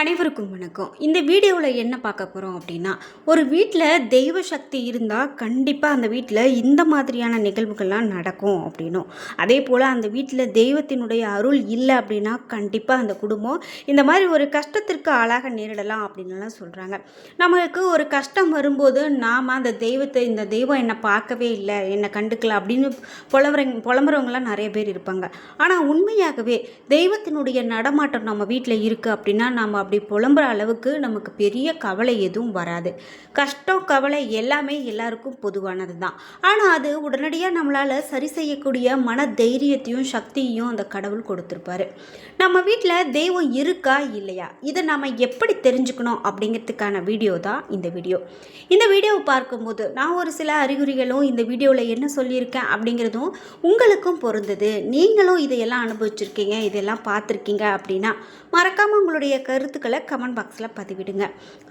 அனைவருக்கும் வணக்கம். இந்த வீடியோவில் என்ன பார்க்க போகிறோம் அப்படின்னா ஒரு வீட்டில் தெய்வ சக்தி இருந்தால் கண்டிப்பாக அந்த வீட்டில் இந்த மாதிரியான நிகழ்வுகள்லாம் நடக்கும் அப்படின்னும். அதே போல் அந்த வீட்டில் தெய்வத்தினுடைய அருள் இல்லை அப்படின்னா கண்டிப்பாக அந்த குடும்பம் இந்த மாதிரி ஒரு கஷ்டத்திற்கு ஆளாக நேரிடலாம் அப்படின்லாம் சொல்கிறாங்க நம்மளுக்கு ஒரு கஷ்டம் வரும்போது நாம் அந்த தெய்வத்தை இந்த தெய்வம் என்னை பார்க்கவே இல்லை என்னை கண்டுக்கல அப்படின்னு புலம்புறங்க புலம்புறவங்களாம் நிறைய பேர் இருப்பாங்க. ஆனால் உண்மையாகவே தெய்வத்தினுடைய நடமாட்டம் நம்ம வீட்டில் இருக்குது அப்படின்னா நம்ம அப்படி புலம்புற அளவுக்கு நமக்கு பெரிய கவலை எதுவும் வராது. கஷ்டம் கவலை எல்லாமே எல்லாருக்கும் பொதுவானது தான். ஆனால் அது உடனடியாக நம்மளால் சரி செய்யக்கூடிய மன தைரியத்தையும் சக்தியையும் அந்த கடவுள் கொடுத்துருப்பாரு. நம்ம வீட்டில் தெய்வம் இருக்கா இல்லையா? இதை நம்ம எப்படி தெரிஞ்சுக்கணும் அப்படிங்கிறதுக்கான வீடியோ தான் இந்த வீடியோ. இந்த வீடியோவை பார்க்கும்போது நான் ஒரு சில அறிகுறிகளும் இந்த வீடியோவில் என்ன சொல்லியிருக்கேன் அப்படிங்கிறதும் உங்களுக்கும் பொருந்தது. நீங்களும் இதையெல்லாம் அனுபவிச்சிருக்கீங்க இதெல்லாம் பார்த்துருக்கீங்க அப்படின்னா மறக்காமல் உங்களுடைய கருத்து கருத்துக்களை கமெண்ட் பாக்ஸில் பதிவிடுங்க.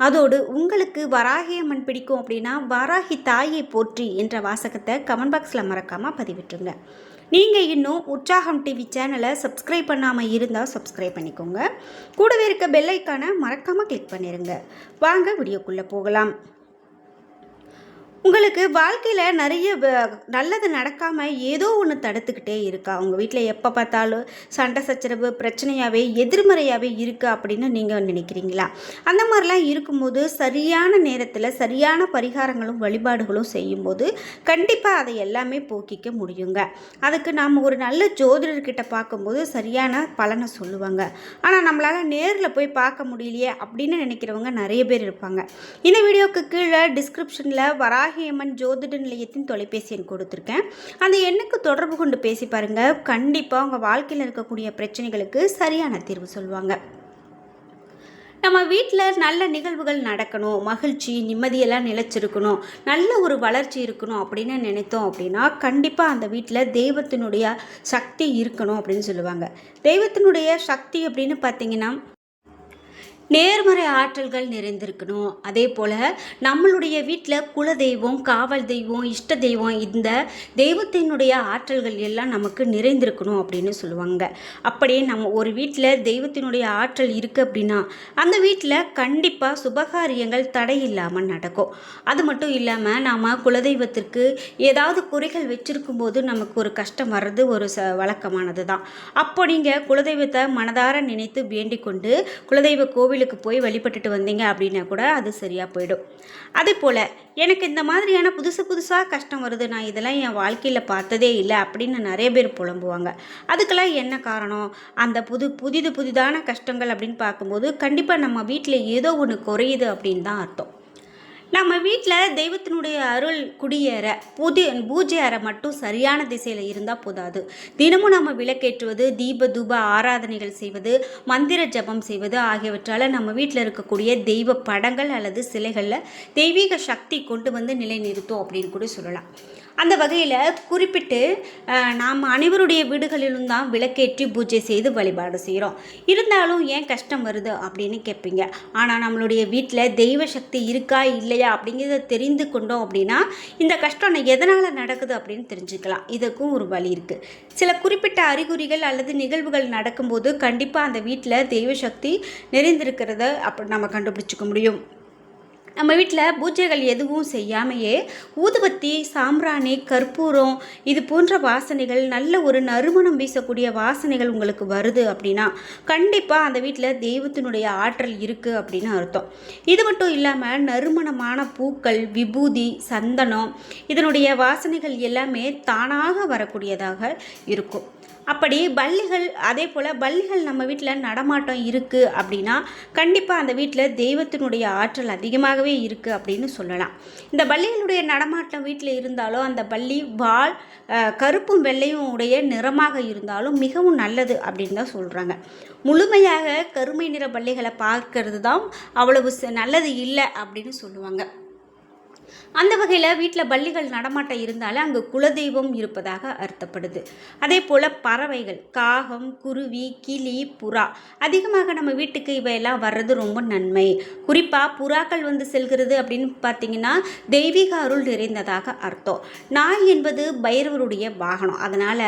அதோடு உங்களுக்கு வராகி அம்மன் பிடிக்கும் அப்படின்னா வராகி தாயை போற்றி என்ற வாசகத்தை கமெண்ட் பாக்ஸில் மறக்காமல் பதிவிட்டுருங்க. நீங்கள் இன்னும் உற்சாகம் டிவி சேனலை சப்ஸ்கிரைப் பண்ணாமல் இருந்தால் சப்ஸ்கிரைப் பண்ணிக்கோங்க. கூடவே இருக்க பெல்லைக்கான மறக்காமல் கிளிக் பண்ணிடுங்க வாங்க வீடியோக்குள்ளே போகலாம். உங்களுக்கு வாழ்க்கையில் நிறைய நல்லது நடக்காமல் ஏதோ ஒன்று தடுத்துக்கிட்டே இருக்கா? உங்கள் வீட்டில் எப்போ பார்த்தாலும் சண்டை சச்சரவு பிரச்சனையாகவே எதிர்மறையாகவே இருக்குது அப்படின்னு நீங்கள் நினைக்கிறீங்களா? அந்த மாதிரிலாம் இருக்கும்போது சரியான நேரத்தில் சரியான பரிகாரங்களும் வழிபாடுகளும் செய்யும்போது கண்டிப்பாக அதை எல்லாமே போக்கிக்க முடியுங்க. அதுக்கு நாம் ஒரு நல்ல ஜோதிடர்கிட்ட பார்க்கும்போது சரியான பலனை சொல்லுவாங்க. ஆனால் நம்மளால் நேரில் போய் பார்க்க முடியலையே அப்படின்னு நினைக்கிறவங்க நிறைய பேர் இருப்பாங்க. இந்த வீடியோக்கு கீழே டிஸ்கிரிப்ஷனில் வராகியம்மன் ஜோதிட நிலையத்தின் தொலைபேசி எண் கொடுத்துருக்கேன். அந்த எண்ணுக்கு தொடர்பு கொண்டு பேசி பாருங்கள் கண்டிப்பாக உங்கள் வாழ்க்கையில் இருக்கக்கூடிய பிரச்சனைகளுக்கு சரியான தீர்வு சொல்லுவாங்க. நம்ம வீட்டில் நல்ல நிகழ்வுகள் நடக்கணும். மகிழ்ச்சி நிம்மதியெல்லாம் நிலைச்சிருக்கணும். நல்ல ஒரு வளர்ச்சி இருக்கணும் அப்படின்னு நினைத்தோம் அப்படின்னா கண்டிப்பாக அந்த வீட்டில் தெய்வத்தினுடைய சக்தி இருக்கணும் அப்படின்னு சொல்லுவாங்க. தெய்வத்தினுடைய சக்தி அப்படின்னு பார்த்தீங்கன்னா நேர்மறை ஆற்றல்கள் நிறைந்திருக்கணும். அதே போல் நம்மளுடைய வீட்டில் குல தெய்வம் காவல் தெய்வம் இஷ்ட தெய்வம் இந்த தெய்வத்தினுடைய ஆற்றல்கள் எல்லாம் நமக்கு நிறைந்திருக்கணும் அப்படின்னு சொல்லுவாங்க. அப்படியே நம்ம ஒரு வீட்டில் தெய்வத்தினுடைய ஆற்றல் இருக்குது அப்படின்னா அந்த வீட்டில் கண்டிப்பாக சுபகாரியங்கள் தடை இல்லாமல் நடக்கும். அது மட்டும் இல்லாமல் நாம் குலதெய்வத்திற்கு ஏதாவது குறைகள் வச்சிருக்கும் போது நமக்கு ஒரு கஷ்டம் வர்றது ஒரு ச வழக்கமானது தான் அப்போ நீங்கள் குலதெய்வத்தை மனதார நினைத்து வேண்டிக் கொண்டு குலதெய்வ கோவிலுக்கு போய் வழிபட்டுட்டு வந்தீங்க அப்படின்னா கூட அது சரியாக போயிடும். அதே போல் எனக்கு இந்த மாதிரியான புதுசு புதுசாக கஷ்டம் வருது நான் இதெல்லாம் என் வாழ்க்கையில் பார்த்ததே இல்லை அப்படின்னு நிறைய பேர் புலம்புவாங்க. அதுக்கெல்லாம் என்ன காரணம்? அந்த புது புதிது புதிதான கஷ்டங்கள் அப்படின்னு பார்க்கும்போது கண்டிப்பாக நம்ம வீட்டில் ஏதோ ஒன்று குறையுது அப்படின்னு தான் அர்த்தம். நம்ம வீட்டில் தெய்வத்தினுடைய அருள் குடியேற புதிய பூஜை அறை மட்டும் சரியான திசையில் இருந்தால் போதாது. தினமும் நம்ம விளக்கேற்றுவது தீப தூப ஆராதனைகள் செய்வது மந்திர ஜபம் செய்வது ஆகியவற்றால் நம்ம வீட்டில் இருக்கக்கூடிய தெய்வ படங்கள் அல்லது சிலைகளில் தெய்வீக சக்தி கொண்டு வந்து நிலைநிறுத்தும் அப்படின்னு கூட சொல்லலாம். அந்த வகையில் குறிப்பிட்டு நாம் அனைவருடைய வீடுகளிலும் தான் விளக்கேற்றி பூஜை செய்து வழிபாடு செய்கிறோம் இருந்தாலும் ஏன் கஷ்டம் வருது அப்படின்னு கேட்பீங்க ஆனால் நம்மளுடைய வீட்டில் தெய்வ சக்தி இருக்கா இல்லையா அப்படிங்கிறத தெரிந்து கொண்டோம் அப்படின்னா இந்த கஷ்டம் எதனால் நடக்குது அப்படின்னு தெரிஞ்சுக்கலாம். இதுக்கும் ஒரு வழி இருக்குது சில குறிப்பிட்ட அறிகுறிகள் அல்லது நிகழ்வுகள் நடக்கும்போது கண்டிப்பாக அந்த வீட்டில் தெய்வ சக்தி நிறைந்திருக்கிறத அப்போ நம்ம கண்டுபிடிச்சிக்க முடியும். நம்ம வீட்டில் பூஜைகள் எதுவும் செய்யாமையே ஊதுபத்தி சாம்பிராணி கற்பூரம் இது போன்ற வாசனைகள் நல்ல ஒரு நறுமணம் வீசக்கூடிய வாசனைகள் உங்களுக்கு வருது அப்படின்னா கண்டிப்பாக அந்த வீட்டில் தெய்வத்தினுடைய ஆற்றல் இருக்குது அப்படின்னு அர்த்தம். இது மட்டும் இல்லாமல் நறுமணமான பூக்கள் விபூதி சந்தனம் இதனுடைய வாசனைகள் எல்லாமே தானாக வரக்கூடியதாக இருக்கும். அப்படி பள்ளிகள் அதே போல் பள்ளிகள் நம்ம வீட்டில் நடமாட்டம் இருக்குது அப்படின்னா கண்டிப்பாக அந்த வீட்டில் தெய்வத்தினுடைய ஆற்றல் அதிகமாகவே இருக்குது அப்படின்னு சொல்லலாம். இந்த பள்ளிகளுடைய நடமாட்டம் வீட்டில் இருந்தாலும் அந்த பள்ளி வால் கருப்பும் வெள்ளையும் உடைய நிறமாக இருந்தாலும் மிகவும் நல்லது அப்படின்னு தான் சொல்கிறாங்க முழுமையாக கருமை நிற பள்ளிகளை பார்க்கறது தான் அவ்வளவு ச- நல்லது இல்லை அப்படின்னு சொல்லுவாங்க. அந்த வகையில் வீட்டில் பள்ளிகள் நடமாட்டம் இருந்தாலே அங்கே குலதெய்வம் இருப்பதாக அர்த்தப்படுது. அதே போல் பறவைகள் காகம் குருவி கிளி புறா அதிகமாக நம்ம வீட்டுக்கு இவையெல்லாம் வர்றது ரொம்ப நன்மை. குறிப்பாக புறாக்கள் வந்து செல்கிறது அப்படின்னு பார்த்தீங்கன்னா தெய்வீக அருள் நிறைந்ததாக அர்த்தம். நாய் என்பது பைரவருடைய வாகனம். அதனால்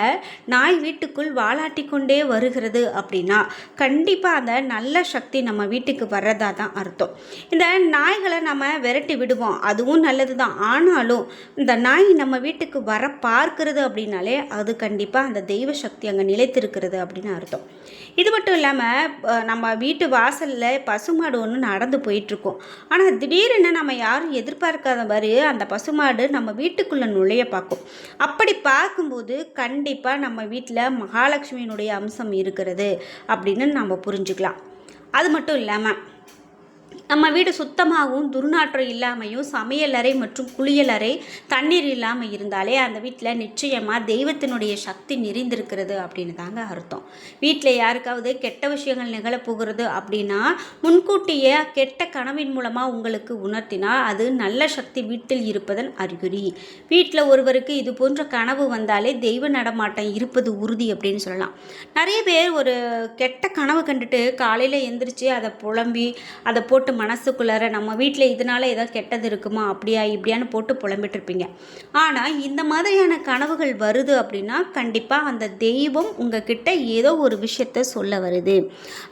நாய் வீட்டுக்குள் வாலாட்டி கொண்டே வருகிறது அப்படின்னா கண்டிப்பாக அந்த நல்ல சக்தி நம்ம வீட்டுக்கு வர்றதா தான் அர்த்தம். இந்த நாய்களை நம்ம விரட்டி விடுவோம். அதுவும் நல்லது தான். ஆனாலும் இந்த நாய் நம்ம வீட்டுக்கு வர பார்க்கிறது அப்படின்னாலே அது கண்டிப்பாக அந்த தெய்வ சக்தி அங்கே நிலைத்திருக்கிறது அப்படின்னு அர்த்தம். இது மட்டும் இல்லாமல் நம்ம வீட்டு வாசலில் பசுமாடு ஒன்று நடந்து போயிட்டுருக்கோம். ஆனால் திடீர்னு நம்ம யாரும் எதிர்பார்க்காத மாதிரி அந்த பசுமாடு நம்ம வீட்டுக்குள்ளே நுழைய பார்க்கும். அப்படி பார்க்கும்போது கண்டிப்பாக நம்ம வீட்டில் மகாலட்சுமியினுடைய அம்சம் இருக்கிறது அப்படின்னு நம்ம புரிஞ்சுக்கலாம். அது மட்டும் இல்லாமல் நம்ம வீடு சுத்தமாகவும் துர்நாற்றம் இல்லாமையும் சமையலறை மற்றும் குளியலறை தண்ணீர் இல்லாமல் இருந்தாலே அந்த வீட்டில் நிச்சயமாக தெய்வத்தினுடைய சக்தி நிறைந்திருக்கிறது அப்படின்னு தாங்க அர்த்தம். வீட்டில் யாருக்காவது கெட்ட விஷயங்கள் நிகழப்போகிறது அப்படின்னா முன்கூட்டியே கெட்ட கனவின் மூலமாக உங்களுக்கு உணர்த்தினா அது நல்ல சக்தி வீட்டில் இருப்பதன் அறிகுறி. வீட்டில் ஒருவருக்கு இது போன்ற கனவு வந்தாலே தெய்வ நடமாட்டம் இருப்பது உறுதி அப்படின்னு சொல்லலாம். நிறைய பேர் ஒரு கெட்ட கனவு கண்டுட்டு காலையில் எந்திரிச்சு அதை புலம்பி அதை போட்டு மனசுக்குள்ளார நம்ம வீட்டில் இதனால் ஏதோ கெட்டது இருக்குமா? அப்படியா இப்படியான்னு போட்டு புலம்பிட்டுருப்பீங்க ஆனால் இந்த மாதிரியான கனவுகள் வருது அப்படின்னா கண்டிப்பாக அந்த தெய்வம் உங்ககிட்ட ஏதோ ஒரு விஷயத்த சொல்ல வருது.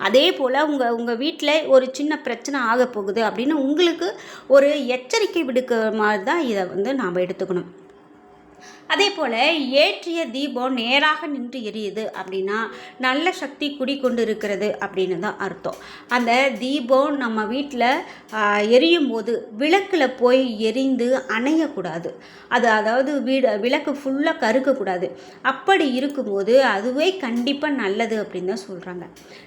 அதே போல் உங்கள் உங்கள் வீட்டில் ஒரு சின்ன பிரச்சனை ஆக போகுது அப்படின்னு உங்களுக்கு ஒரு எச்சரிக்கை விடுக்கிற மாதிரி தான் இதை வந்து நாம் எடுத்துக்கணும். அதே போல் ஏற்றிய தீபம் நேராக நின்று எரியுது அப்படின்னா நல்ல சக்தி குடிக்கொண்டு இருக்கிறது அப்படின்னு தான் அர்த்தம். அந்த தீபம் நம்ம வீட்டில் எரியும் போது விளக்கில் போய் எரிந்து அணையக்கூடாது. அது அதாவது வீடு விளக்கு ஃபுல்லாக கருக்கக்கூடாது அப்படி இருக்கும்போது அதுவே கண்டிப்பாக நல்லது அப்படின்னு தான் சொல்கிறாங்க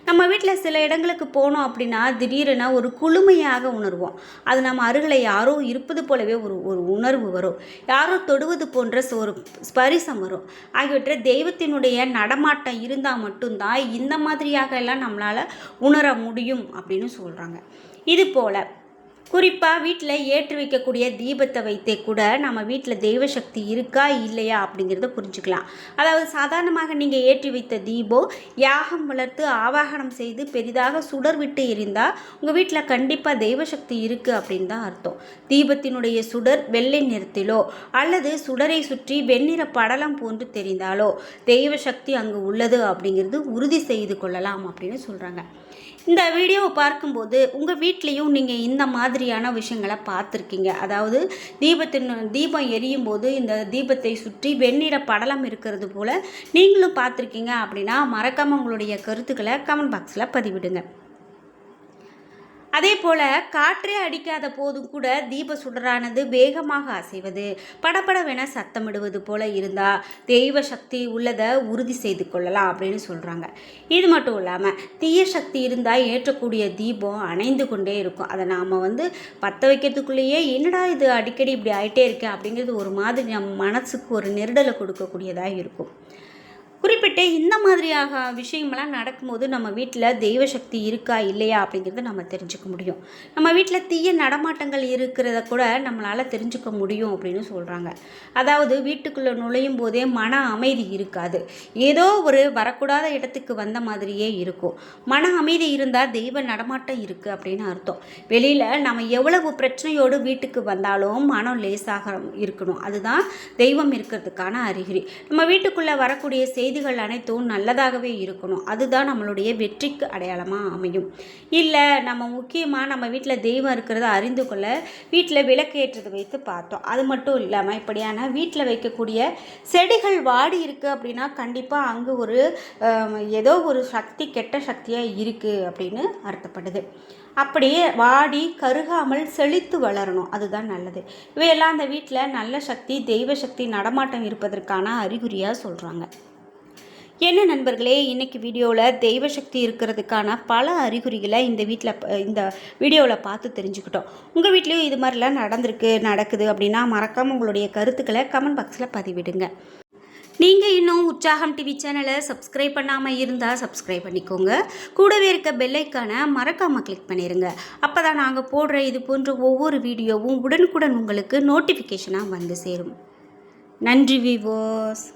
நம்ம வீட்டில் சில இடங்களுக்கு போனோம் அப்படின்னா திடீரென ஒரு குளுமையாக உணர்வோம். அது நம்ம அருகில் யாரோ இருப்பது போலவே ஒரு ஒரு உணர்வு வரும். யாரோ தொடுவது போன்ற ஒரு ஸ்பரிசம் வரும். ஆகியவற்றை தெய்வத்தினுடைய நடமாட்டம் இருந்தால் மட்டும்தான் இந்த மாதிரியாக எல்லாம் நம்மளால் உணர முடியும் அப்படின்னு சொல்கிறாங்க இது போல் குறிப்பாக வீட்டில் ஏற்றி வைக்கக்கூடிய தீபத்தை வைத்தே கூட நம்ம வீட்டில் தெய்வ சக்தி இருக்கா இல்லையா அப்படிங்கிறத புரிஞ்சுக்கலாம். அதாவது சாதாரணமாக நீங்கள் ஏற்றி வைத்த தீபம் யாகம் வளர்த்து ஆவாகனம் செய்து பெரிதாக சுடர் விட்டு எரிந்தால் உங்கள் வீட்டில் கண்டிப்பாக தெய்வ சக்தி இருக்குது அப்படின்னு தான் அர்த்தம். தீபத்தினுடைய சுடர் வெள்ளை நிறத்திலோ அல்லது சுடரை சுற்றி வெண்ணிற படலம் போன்று தெரிந்தாலோ தெய்வ சக்தி அங்கு உள்ளது அப்படிங்கிறது உறுதி செய்து கொள்ளலாம் அப்படின்னு சொல்கிறாங்க இந்த வீடியோவை பார்க்கும்போது உங்கள் வீட்லேயும் நீங்கள் இந்த மாதிரியான விஷயங்களை பார்த்துருக்கீங்க. அதாவது தீபத்தின் தீபம் எரியும் போது இந்த தீபத்தை சுற்றி வெண்ணிற படலம் இருக்கிறது போல் நீங்களும் பார்த்துருக்கீங்க அப்படின்னா மறக்காமல் உங்களுடைய கருத்துக்களை கமெண்ட் பாக்ஸில் பதிவிடுங்க. அதே போல் காற்றே அடிக்காத போதும் கூட தீப சுடரானது வேகமாக அசைவது படபடவென சத்தமிடுவது போல இருந்தால் தெய்வ சக்தி உள்ளதை உறுதி செய்து கொள்ளலாம் அப்படின்னு சொல்கிறாங்க இது மட்டும் இல்லாமல் தீய சக்தி இருந்தால் ஏற்றக்கூடிய தீபம் அணைந்து கொண்டே இருக்கும். அதை நாம் வந்து பற்ற வைக்கிறதுக்குள்ளேயே என்னடா இது அடிக்கடி இப்படி ஆகிட்டே இருக்கேன் அப்படிங்கிறது ஒரு மாதிரி நம்ம மனசுக்கு ஒரு நெருடலை கொடுக்கக்கூடியதாக இருக்கும். குறிப்பிட்டு இந்த மாதிரியாக விஷயமெல்லாம் நடக்கும்போது நம்ம வீட்டில் தெய்வ சக்தி இருக்கா இல்லையா அப்படிங்கிறத நம்ம தெரிஞ்சுக்க முடியும். நம்ம வீட்டில் தீய நடமாட்டங்கள் இருக்கிறத கூட நம்மளால் தெரிஞ்சுக்க முடியும் அப்படின்னு சொல்கிறாங்க அதாவது வீட்டுக்குள்ளே நுழையும் போதே மன அமைதி இருக்காது. ஏதோ ஒரு வரக்கூடாத இடத்துக்கு வந்த மாதிரியே இருக்கும். மன அமைதி இருந்தால் தெய்வ நடமாட்டம் இருக்குது அப்படின்னு அர்த்தம். வெளியில் நம்ம எவ்வளவு பிரச்சனையோடு வீட்டுக்கு வந்தாலும் மனம் லேசாக இருக்கணும். அதுதான் தெய்வம் இருக்கிறதுக்கான அறிகுறி. நம்ம வீட்டுக்குள்ளே வரக்கூடிய செய்தி செய்திகள் அனைத்தும் நல்லதாகவே இருக்கணும். அதுதான் நம்மளுடைய வெற்றிக்கு அடையாளமாக அமையும். இல்லை நம்ம முக்கியமாக நம்ம வீட்டில் தெய்வம் இருக்கிறத அறிந்து கொள்ள வீட்டில் விளக்கேற்றது வைத்து பார்த்தோம். அது மட்டும் இல்லாமல் இப்படியான வீட்டில் வைக்கக்கூடிய செடிகள் வாடி இருக்குது அப்படின்னா கண்டிப்பாக அங்கே ஒரு ஏதோ ஒரு சக்தி கெட்ட சக்தியாக இருக்குது அப்படின்னு அர்த்தப்படுது. அப்படியே வாடி கருகாமல் செழித்து வளரணும். அதுதான் நல்லது. இவையெல்லாம் அந்த வீட்டில் நல்ல சக்தி தெய்வ சக்தி நடமாட்டம் இருப்பதற்கான அறிகுறியாக சொல்கிறாங்க என்ன நண்பர்களே இன்றைக்கி வீடியோவில் தெய்வ சக்தி இருக்கிறதுக்கான பல அறிகுறிகளை இந்த வீட்டில் இந்த வீடியோவில் பார்த்து தெரிஞ்சுக்கிட்டோம். உங்கள் வீட்லேயும் இது மாதிரிலாம் நடந்திருக்கு நடக்குது அப்படின்னா மறக்காமல் உங்களுடைய கருத்துக்களை கமெண்ட் பாக்ஸில் பதிவிடுங்க. நீங்கள் இன்னும் உற்சாகம் டிவி சேனலை சப்ஸ்கிரைப் பண்ணாமல் இருந்தால் சப்ஸ்கிரைப் பண்ணிக்கோங்க. கூடவே இருக்க பெல்லைக்கான மறக்காமல் கிளிக் பண்ணிடுங்க அப்போ தான் நாங்கள் போடுற இது போன்ற ஒவ்வொரு வீடியோவும் உடனுக்குடன் உங்களுக்கு நோட்டிஃபிகேஷனாக வந்து சேரும். நன்றி விவோஸ்